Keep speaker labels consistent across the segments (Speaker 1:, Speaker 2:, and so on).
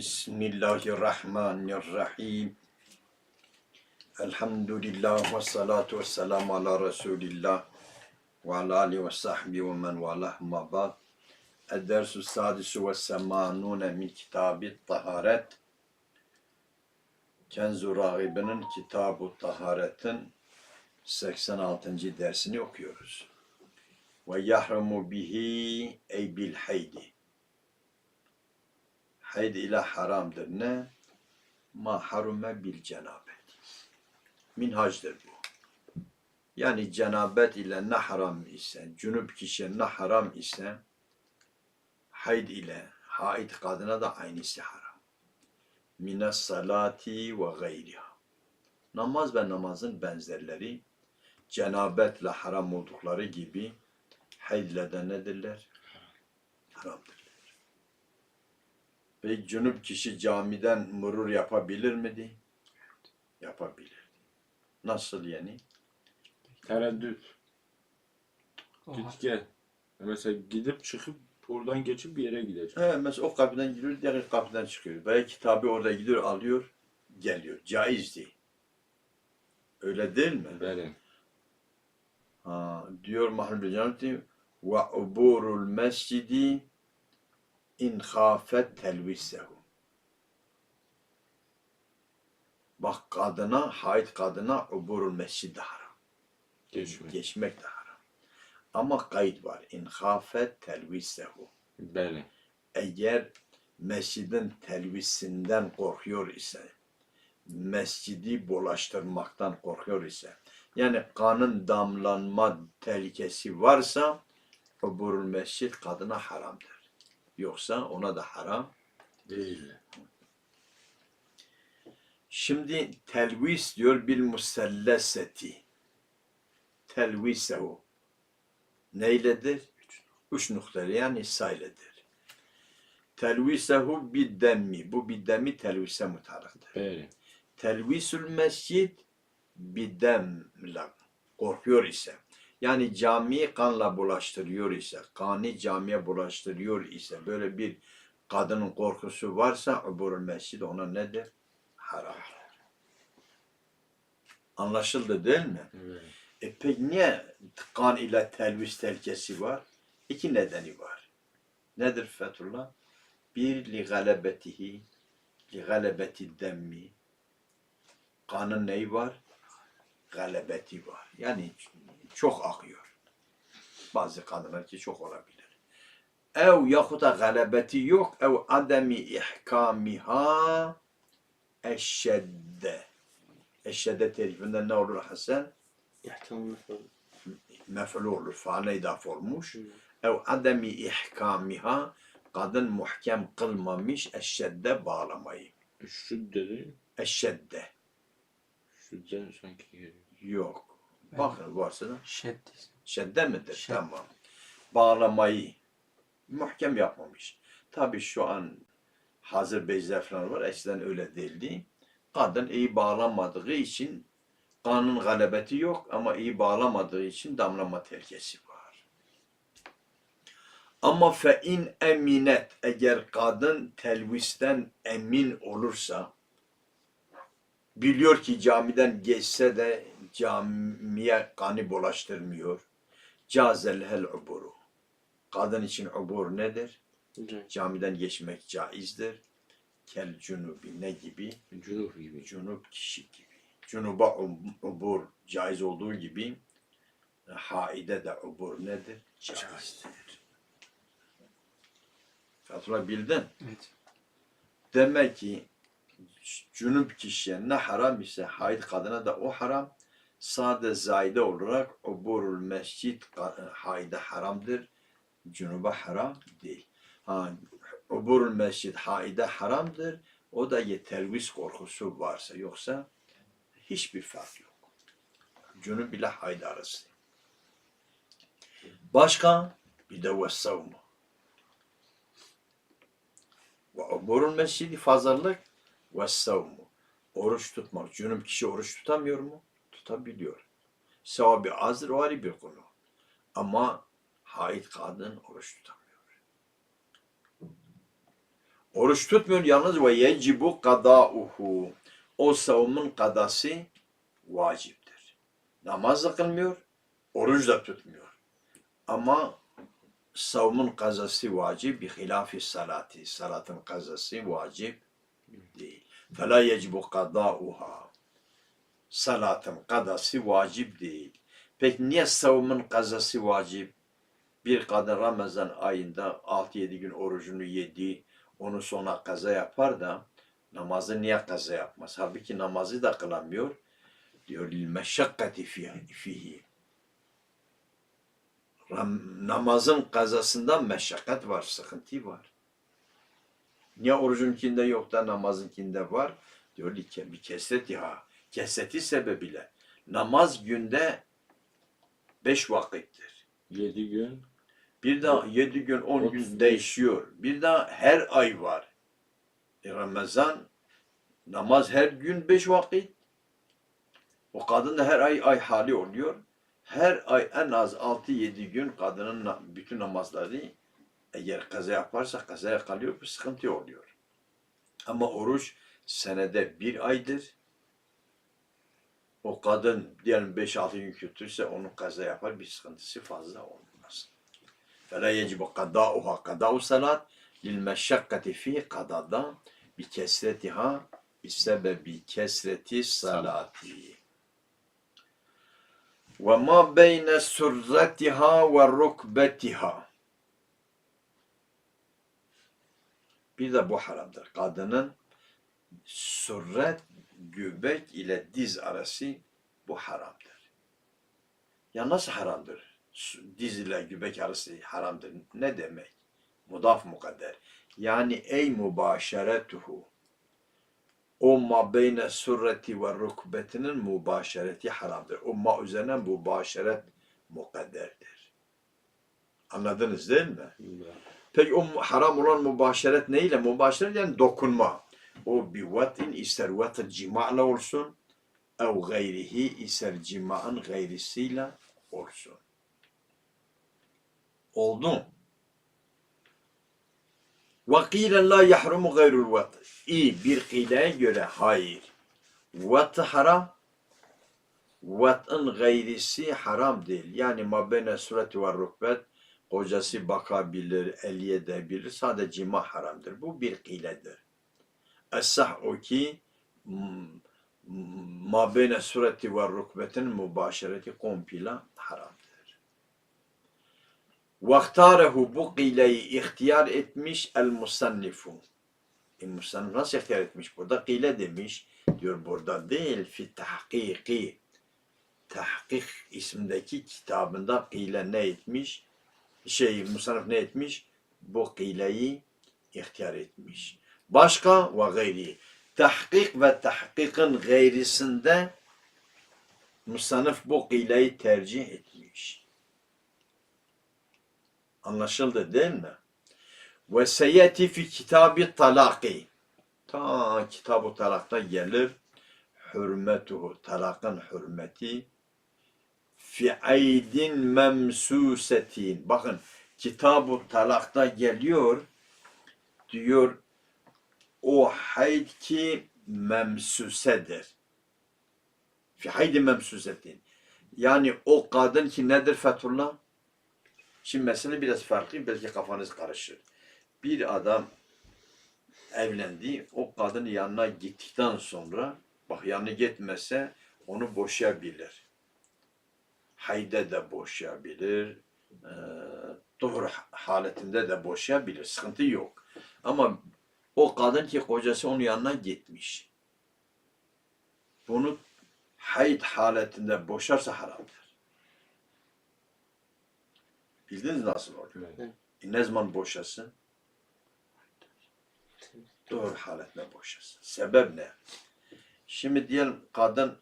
Speaker 1: Bismillahirrahmanirrahim. Elhamdülillah ve salatu ve selamu ala Resulillah ve ala alihi ve sahbihi ve men valah ma ba'd. Edersü sadisu ve semanune min kitabı taharet. Kenzu Ragibi'nin Kitab-ı Taharet'in 86. dersini okuyoruz. Ve yahrumu bihi ey bil haydi. Hayd ile haramdır. Ne? Ma harume bil cenabet. Minhacdır bu. Yani cenabet ile ne haram ise, cünüp kişiye ne haram ise, hayd ile haid kadına da aynısı haram. Mine salati ve gayriha. Namaz ve namazın benzerleri cenabetle haram oldukları gibi hayd ile de nedirler? Haramdır. Peki cünüp kişi camiden mırur yapabilir miydi? Yapabilir. Nasıl yani?
Speaker 2: Tereddüt. Git gel. Mesela gidip çıkıp oradan geçip bir yere gidecek.
Speaker 1: He, mesela o kapıdan giriyor, diğer kapıdan çıkıyor. Veya kitabı orada gidiyor, alıyor, geliyor. Caizdi. Öyle değil mi?
Speaker 2: Benim.
Speaker 1: Ha, diyor Mahmud Cenabeti ve uburul mescidi in khafet telvissehu. Bak kadına, haid kadına uburul mescid de haram.
Speaker 2: Geçme.
Speaker 1: Geçmek de haram. Ama kayıt var. İn khafet telvissehu.
Speaker 2: Benim.
Speaker 1: Eğer mescidin telvisinden korkuyor ise, mescidi bulaştırmaktan korkuyor ise, yani kanın damlanma tehlikesi varsa, uburul mescid kadına haramdır. Yoksa ona da haram.
Speaker 2: Değil.
Speaker 1: Şimdi telvis diyor bil muselleseti. Telvisehu. Neyledir? Üç noktalı yani sayledir. Telvisehu bir demmi. Bu bir demi telvise mutalıktır.
Speaker 2: Benim.
Speaker 1: Telvisül mescid bir demle korkuyor ise yani camiyi kanla bulaştırıyor ise kanı camiye bulaştırıyor ise böyle bir kadının korkusu varsa uburul mescid ona nedir? Haram. Anlaşıldı değil mi?
Speaker 2: Evet.
Speaker 1: E peki niye kan ile telvis telkesi var? İki nedeni var. Nedir Fethullah? Bir li galebetihi li galebeti demmi kanın neyi var? Galebeti var. Yani çok akıyor. Bazı kadınlar ki çok olabilir. Ev yahut da galebeti yok. Ev ademi ihkamiha eşşedde. Eşşedde terifinde ne olur Hasan? Mef'ul olur, faale idaf olmuş. Ev ademi ihkamiha kadın muhkem kılmamış eşşedde bağlamayı.
Speaker 2: Şu dedi.
Speaker 1: Eşşedde
Speaker 2: Şudden sanki geliyor.
Speaker 1: yok. Bakın varsa da
Speaker 3: Şeddis.
Speaker 1: şedde midir?
Speaker 3: Şed.
Speaker 1: Tamam. Bağlamayı muhkem yapmamış. Tabi şu an hazır bezler falan var. Eskiden öyle değildi. Kadın iyi bağlanmadığı için kanın galebeti yok ama iyi bağlamadığı için damlama tehlikesi var. Ama fe in eminet eğer kadın telvisten emin olursa biliyor ki camiden geçse de camiye kanı bulaştırmıyor. Cazel hel uburu. Kadın için ubur nedir? Camiden geçmek caizdir. Kel cunubi ne gibi?
Speaker 2: Cunuf gibi.
Speaker 1: Cunup kişi gibi. Cunuba um- ubur caiz olduğu gibi haide de ubur nedir? Caizdir. Fatma bildin.
Speaker 3: Evet.
Speaker 1: Demek ki cünüp kişiye ne haram ise haid kadına da o haram. Sade zayde olarak uburul mescid ka- haide haramdır. Cünuba haram değil. Ha, uburul mescid haide haramdır. O da tervis korkusu varsa yoksa hiçbir fark yok. Cünüp ile haid arası. Başka bir de vessavmu. Ve uburul mescidi fazlalık ve savmu. Oruç tutmak. Cünüp kişi oruç tutamıyor mu? Tutabiliyor. Sevabı azdır o ayrı bir konu. Ama haid kadın oruç tutamıyor. Oruç tutmuyor yalnız ve yecibu kadauhu. O savunun kadası vaciptir. Namaz da kılmıyor, oruç da tutmuyor. Ama savunun kazası vacip, bir hilafi salati. Salatın kazası vacip değil. فَلَا يَجِبُ قَضَاؤُهَا Salatın kazası vacip değil. Peki niye savunun kazası vacip? Bir kadın Ramazan ayında 6-7 gün orucunu yedi, onu sonra kaza yapar da namazı niye kaza yapmaz? Halbuki namazı da kılamıyor. Diyor meşakkati fihi. Namazın kazasında meşakkat var, sıkıntı var. Niye orucunkinde yok da namazınkinde var? Diyor ki bir kesreti ha. Kesreti sebebiyle. Namaz günde beş vakittir.
Speaker 2: Yedi gün.
Speaker 1: Bir de yedi gün, on
Speaker 2: Otuz
Speaker 1: gün değişiyor. Bir de her ay var. E Ramazan namaz her gün beş vakit. O kadın da her ay ay hali oluyor. Her ay en az altı yedi gün kadının bütün namazları eğer kaza yaparsa kazaya kalıyor, bir sıkıntı oluyor. Ama oruç senede bir aydır O kadın diyelim 5-6 gün kötüyse onun kaza yapar bir sıkıntısı fazla olmaz. فَلَا يَجِبُ قَضَاؤُهَا قَضَاءُ salat لِلْمَشَّقَّةِ فِي قَضَاءً بِكَسْرَتِهَا بِسَبَبِ كَسْرَةِ الصَّلَاةِ وَمَا بَيْنَ سُرَّتِهَا وَرُكْبَتِهَا Bir de bu haramdır. Kadının sürret, göbek ile diz arası bu haramdır. Ya nasıl haramdır? Diz ile göbek arası haramdır. Ne demek? Mudaf mukadder. Yani ey mübaşeretuhu. O ma beyne surreti ve rukbetinin mübaşereti haramdır. O ma üzerine mübaşeret mukadderdir. Anladınız değil mi? Peki o haram olan mübaşeret neyle? Mübaşeret yani dokunma. O bi vatin ister vatı cima'la olsun ev gayrihi ister cima'ın gayrisiyle olsun. Oldu. Vakilen la yahrumu gayrul vatı. İyi bir kıyleye göre hayır. Vatı haram. Vat'ın gayrisi haram değil. Yani mabene sureti ve rukbet kocası bakabilir, eliye edebilir. Sadece cima haramdır. Bu bir kıyledir. Es-sah o ki ma beyne sureti ve rukbetin mübaşereti komple haramdır. Vaktarehu bu kıyleyi ihtiyar etmiş el musannifu. E, musannif nasıl ihtiyar etmiş? Burada kıyle demiş. Diyor burada değil. Fi tahkiki. Tahkik isimdeki kitabında kıyle ne etmiş? Şey musannif ne etmiş? Bu kıyleyi ihtiyar etmiş. Başka ve gayri. Tahkik ve tahkikin gayrisinde musannif bu kıyleyi tercih etmiş. Anlaşıldı değil mi? Ve seyeti fi kitabı talaki. Ta kitab-ı talakta gelir. Hürmetuhu, talakın hürmeti. Fi aydin memsusetin. Bakın kitab-ı talakta geliyor. Diyor o hayd ki memsusedir. Fi haydi memsusetin. Yani o kadın ki nedir Fethullah? Şimdi mesele biraz farklı, belki kafanız karışır. Bir adam evlendi, o kadının yanına gittikten sonra, bak yanına gitmese onu boşayabilir. Hayde de boşayabilir, e, doğru haletinde de boşayabilir, sıkıntı yok. Ama o kadın ki kocası onun yanına gitmiş. Bunu hayd haletinde boşarsa haramdır. Bildiniz nasıl oluyor?
Speaker 2: Evet.
Speaker 1: E ne zaman boşasın? Doğru haletle boşasın. Sebep ne? Şimdi diyelim kadın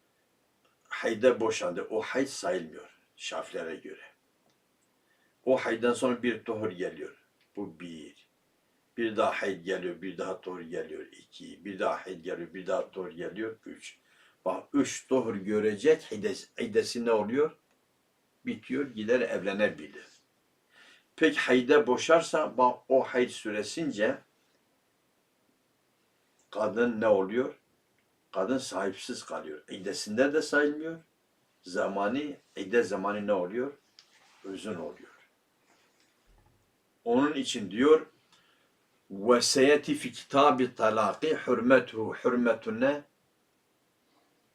Speaker 1: hayda boşandı. O hayd sayılmıyor şafilere göre. O haydan sonra bir tohur geliyor. Bu bir. Bir daha hayd geliyor, bir daha tohur geliyor. iki. Bir daha hayd geliyor, bir daha tohur geliyor. Üç. Bak üç tohur görecek. Hides, hidesi ne oluyor? Bitiyor, gider evlenebilir. Peki hayde boşarsa bak o hayd süresince kadın ne oluyor? Kadın sahipsiz kalıyor. İddesinde de sayılmıyor. Zamanı, idde zamanı ne oluyor? Uzun oluyor. Onun için diyor ve seyeti fi kitabi talaki hürmetuhu hürmetune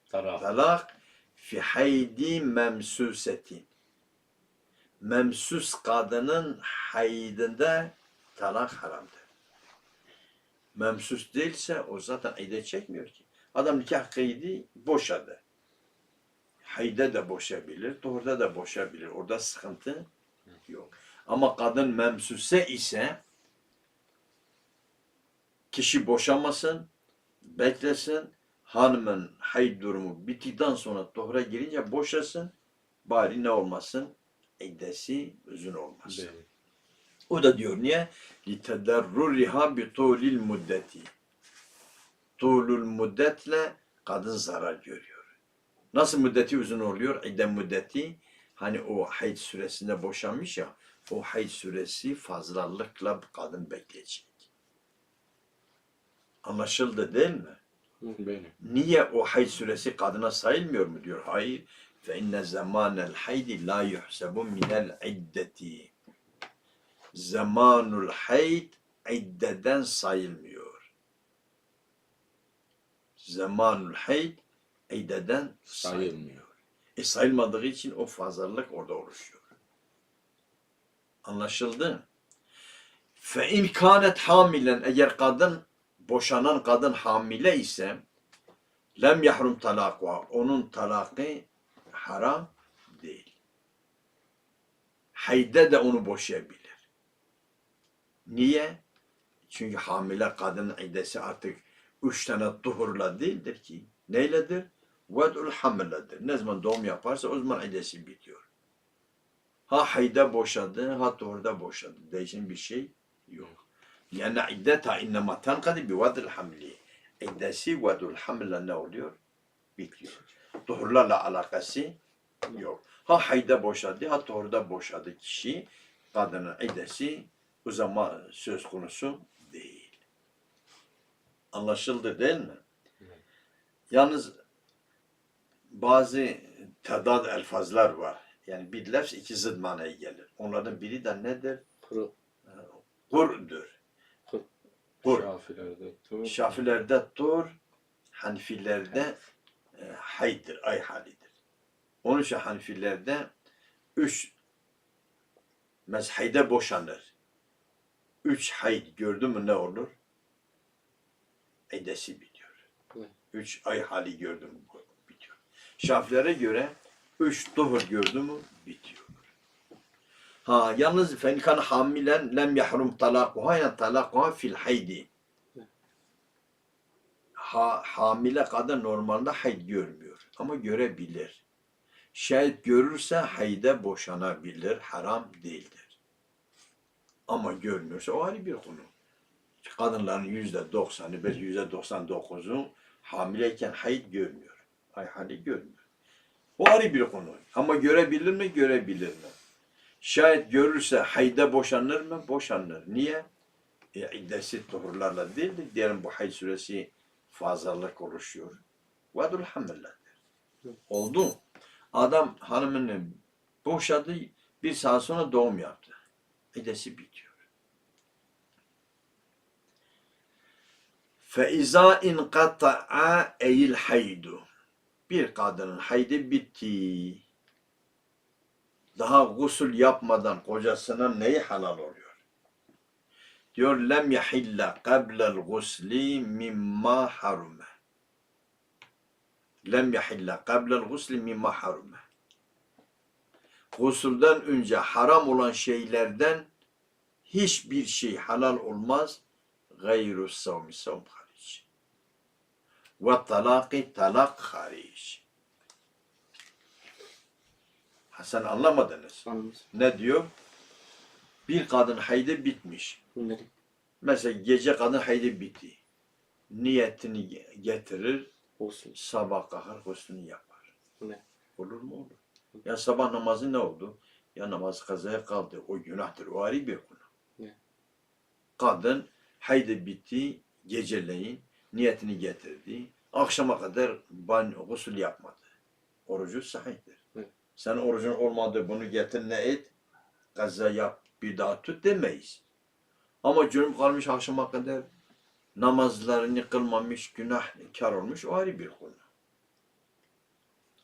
Speaker 1: talak fi haydi memsusetin. Memsus kadının haydında talak haramdır. Memsus değilse o zaten idde çekmiyor ki. Adam nikah kıydı, boşadı. Hayde de boşabilir, doğruda da boşabilir. Orada sıkıntı yok. Ama kadın memsuse ise kişi boşamasın, beklesin, hanımın hayd durumu bittikten sonra tohra girince boşasın, bari ne olmasın? İddesi uzun olmasın.
Speaker 2: Değil.
Speaker 1: O da diyor niye? لِتَدَرُّرِهَا بِطُولِ الْمُدَّةِ Tuğlul müddetle kadın zarar görüyor. Nasıl müddeti uzun oluyor? İdde müddeti hani o hayd süresinde boşanmış ya o hayd süresi fazlalıkla kadın bekleyecek. Anlaşıldı değil mi?
Speaker 2: Benim.
Speaker 1: Niye o hayd süresi kadına sayılmıyor mu diyor. Hayır. Fe inne zamanel haydi la yuhsebu minel iddeti. Zamanul hayd iddeden sayılmıyor. Zamanul hayd iddeden sayılmıyor.
Speaker 2: Sayılmıyor.
Speaker 1: E sayılmadığı için o fazlalık orada oluşuyor. Anlaşıldı? Fe in kanet hamilen eğer kadın boşanan kadın hamile ise lem yahrum talakwa onun talakı haram değil. Hayde de onu boşayabilir. Niye? Çünkü hamile kadının iddesi artık üç tane tuhurla değildir ki. Neyledir? Ved'ul hamledir. Ne zaman doğum yaparsa o zaman iddesi bitiyor. Ha hayda boşadı, ha tuhurda boşadı. Değişen bir şey yok. Yani iddeta innema tenkadi bi ved'ul hamli. İddesi ved'ul hamle ne oluyor? Bitiyor. Tuhurlarla alakası yok. Ha hayda boşadı, ha tuhurda boşadı kişi. Kadının iddesi o zaman söz konusu değil. Anlaşıldı değil mi? Yalnız bazı tedad elfazlar var. Yani bir lafz iki zıd manaya gelir. Onlardan biri de nedir?
Speaker 2: Kuru.
Speaker 1: Kur'dur.
Speaker 2: Kur. Şafilerde. Tur.
Speaker 1: Şafilerde tur, Hanifilerde e, haydır, ay halidir. Onun için Hanifilerde üç mezheyde boşanır. Üç hayd gördü mü ne olur? Eddesi bitiyor. Üç ay hali gördü mü bitiyor. Şafilere göre üç duhur gördü mü bitiyor. Ha yalnız fenkan hamilen lem yahrum talakuha ya talakuha fil haydi. Ha, hamile kadın normalde hayd görmüyor ama görebilir. Şayet görürse hayde boşanabilir, haram değildir. Ama görmüyorsa o ayrı bir konu. Kadınların yüzde doksanı, belki yüzde doksan dokuzu hamileyken hayd görmüyor. Ay hali görmüyor. O ayrı bir konu. Ama görebilir mi? Görebilir mi? Şayet görürse hayda boşanır mı? Boşanır. Niye? E, iddesi tuhurlarla değildir. Diyelim bu hayd süresi fazlalık oluşuyor. Vadul hamillerdir. Oldu. Adam hanımını boşadı. Bir saat sonra doğum yaptı. İddesi bitiyor. فَاِذَا اِنْقَطَعَ اَيِلْ haydu. Bir kadının haydi bitti. Daha gusül yapmadan kocasına neyi halal oluyor? Diyor lem yahilla qabla'l gusli mimma harume. Lem yahilla qabla'l gusli mimma harume. Gusülden önce haram olan şeylerden hiçbir şey halal olmaz. Gayru savmi savm hariç. Ve talaki talak hariç. Ha sen anlamadınız.
Speaker 3: Anladım.
Speaker 1: Ne diyor? Bir kadın haydi bitmiş.
Speaker 3: Bunları.
Speaker 1: Mesela gece kadın haydi bitti. Niyetini ge- getirir,
Speaker 3: Olsun.
Speaker 1: sabah kalkar guslünü yapar.
Speaker 3: Ne?
Speaker 1: Olur mu olur? Ya sabah namazı ne oldu? Ya namaz kazaya kaldı. O günahtır. O ayrı bir konu.
Speaker 3: Ne?
Speaker 1: Kadın haydi bitti geceleyin Niyetini getirdi. Akşama kadar banyo, gusül yapmadı. Orucu sahihtir. Sen orucun olmadı bunu getir ne et? Kaza yap bir daha tut demeyiz. Ama cünüp kalmış akşama kadar namazlarını kılmamış, günah kar olmuş o ayrı bir konu.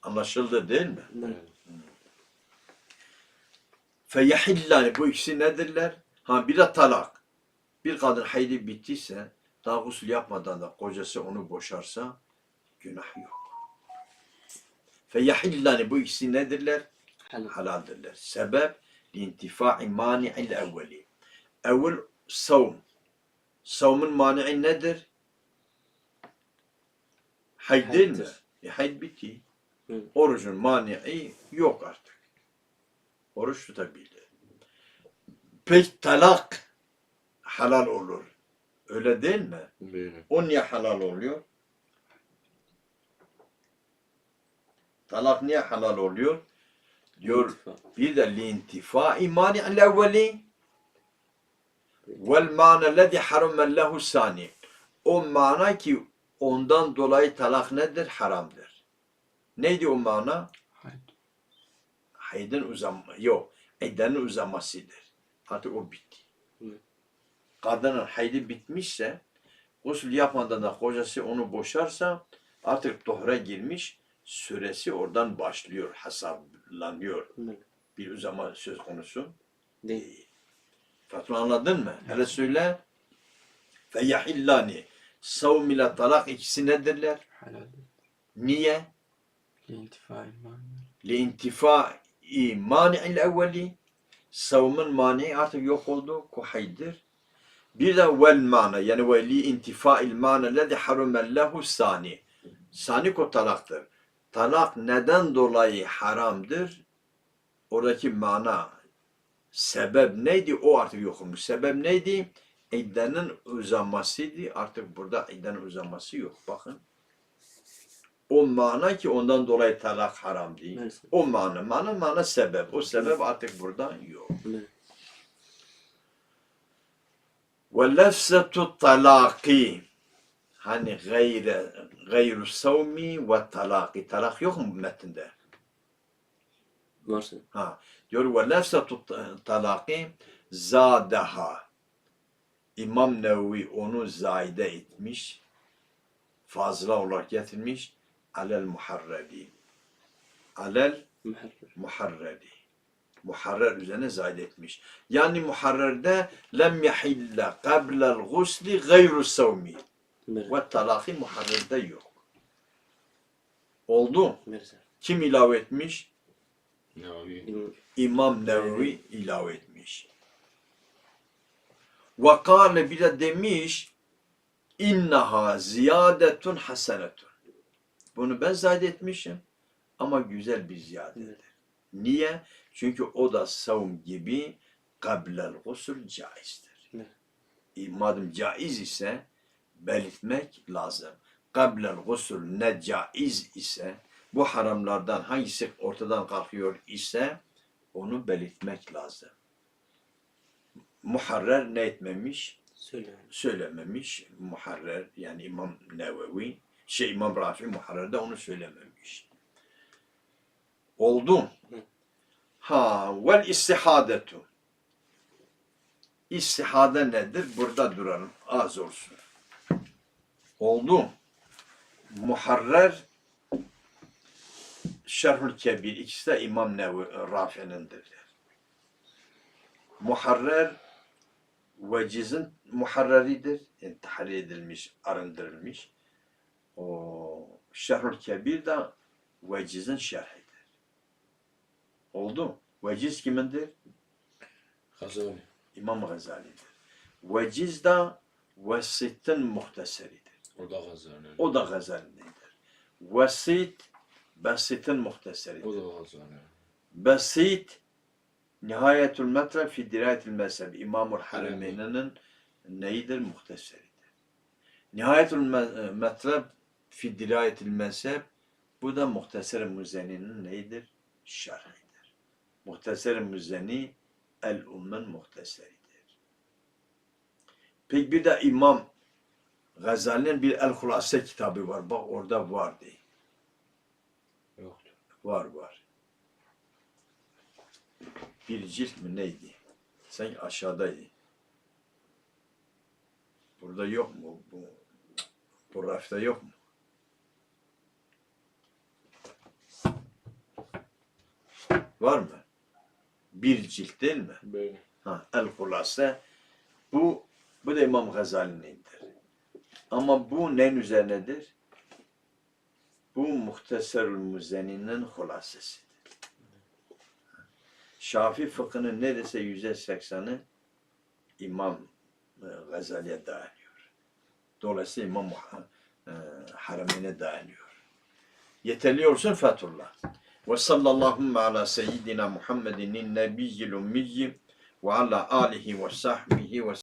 Speaker 1: Anlaşıldı değil mi?
Speaker 3: Evet.
Speaker 1: Feyahillani bu ikisi nedirler? Ha bir de talak. Bir kadın haydi bittiyse daha gusül yapmadan da kocası onu boşarsa günah yok. Feyahillani bu ikisi nedirler? Halaldirler. Sebep lintifa'i mani'il evveli. Evvel savm. Savmun mani'i nedir? Hayd değil mi? E, hayd bitti. Orucun mani'i yok artık. Oruç tutabilir. Peki talak halal olur. Öyle değil mi?
Speaker 2: Böyle.
Speaker 1: O niye halal oluyor? Talak niye halal oluyor? Diyor bir de lintifai mani'il evveli vel mana lezi haramen lehu sani. O mana ki ondan dolayı talak nedir? Haramdır. Neydi o mana?
Speaker 3: Haydi.
Speaker 1: Haydın uzama, yok, iddenin uzamasıdır. Artık o bitti.
Speaker 3: Evet.
Speaker 1: Kadının haydi bitmişse, gusül yapmadan da kocası onu boşarsa, artık tohra girmiş, süresi oradan başlıyor, hesaplanıyor. Bir uzama söz konusu.
Speaker 3: Değil.
Speaker 1: Fatma anladın mı? Hele söyle. Feyahillani. Savm ile talak ikisi nedirler?
Speaker 3: Helaldir.
Speaker 1: Niye?
Speaker 3: İntifai mani.
Speaker 1: Lintifai mani'il evveli. Savmun mani artık yok oldu. Kuhaydır. Bir de vel mana yani ve li intifa'il mana lezi harumen lehu sani. Sani ko talaktır. Talak neden dolayı haramdır? Oradaki mana sebep neydi? O artık yok olmuş. Sebep neydi? İddenin uzamasıydı. Artık burada iddenin uzaması yok. Bakın. O mana ki ondan dolayı talak haram değil.
Speaker 3: Neyse.
Speaker 1: O mana, mana, mana sebep. O sebep artık burada yok.
Speaker 3: Evet.
Speaker 1: Ve lefzetu talaki. Hani gayre, gayru savmi ve talaki. Talak yok mu metinde?
Speaker 3: Varsa.
Speaker 1: Ha. Diyor ve lefzetu talaki zadeha. İmam Nevevi onu zayide etmiş. Fazla olarak getirmiş. Alel muharreri. Alel muharreri. Muharrer üzerine zayid etmiş. Yani muharrerde lem yahille qablel gusli gayru savmi. Ve talaki muharrerde yok. Oldu.
Speaker 3: Mirza.
Speaker 1: Kim ilave etmiş?
Speaker 2: Ne abi?
Speaker 3: İmam.
Speaker 1: Nevevi ilave etmiş. Ve kâle bir de demiş innaha ziyadetun hasenetun. Bunu ben zayid etmişim ama güzel bir ziyadedir.
Speaker 3: Evet.
Speaker 1: Niye? Çünkü o da savun gibi kablel gusül caizdir.
Speaker 3: Evet.
Speaker 1: E, Madem caiz ise belirtmek lazım. Kablel gusül ne caiz ise bu haramlardan hangisi ortadan kalkıyor ise onu belirtmek lazım. Muharrer ne etmemiş?
Speaker 3: Söyle.
Speaker 1: Söylememiş. Muharrer yani İmam Nevevi, şey İmam Rafi Muharrer'de onu söylememiş. Oldu. Ha vel istihadetu. İstihade nedir? Burada duralım. Az olsun. Oldu. Muharrer Şerhül Kebir. İkisi de İmam Nevi Rafi'nindir. Muharrer vecizin muharreridir. Yani tahrir edilmiş, arındırılmış. O Şerhül Kebir de vecizin şerhidir. Oldu? Veciz kimindir?
Speaker 2: Kazanı.
Speaker 1: İmam Gazali'dir. Veciz de Vesit'in muhteseridir.
Speaker 2: O da kazanı.
Speaker 1: O da Gazali'nindir. Vesit Besit'in muhteseridir.
Speaker 2: O da kazanı.
Speaker 1: Basit Nihayetül Metreb fi Dirayetül Mezheb İmamul Harameyni'nin neyidir? Muhteseridir. Nihayetül Me- Metreb fi Dirayetül Mezheb bu da Muhteser-i Müzeni'nin neyidir? Şerhidir. Muhteser-i Müzeni El Ummen Muhteseridir. Peki bir de İmam Gazali'nin bir El Hulase kitabı var. Bak orada vardı.
Speaker 2: Yoktur.
Speaker 1: Var var. Bir cilt mi neydi? Sanki aşağıdaydı. Burada yok mu? Bu, bu rafta yok mu? Var mı? Bir cilt değil mi?
Speaker 2: Böyle.
Speaker 1: Ha, El Hulase. Bu, bu da İmam Gazali'nindir. Ama bu neyin üzerinedir? Bu Muhteserül Müzeni'nin hulasesidir. Şafi fıkhının neredeyse yüzde seksanı İmam e, Gazali'ye dayanıyor. Dolayısıyla İmam Muha- e, Haramine dayanıyor. Yeterli olsun Fethullah. Ve sallallahu ala seyyidina Muhammedin nebiyyil ummiyyi ve ala alihi ve sahbihi ve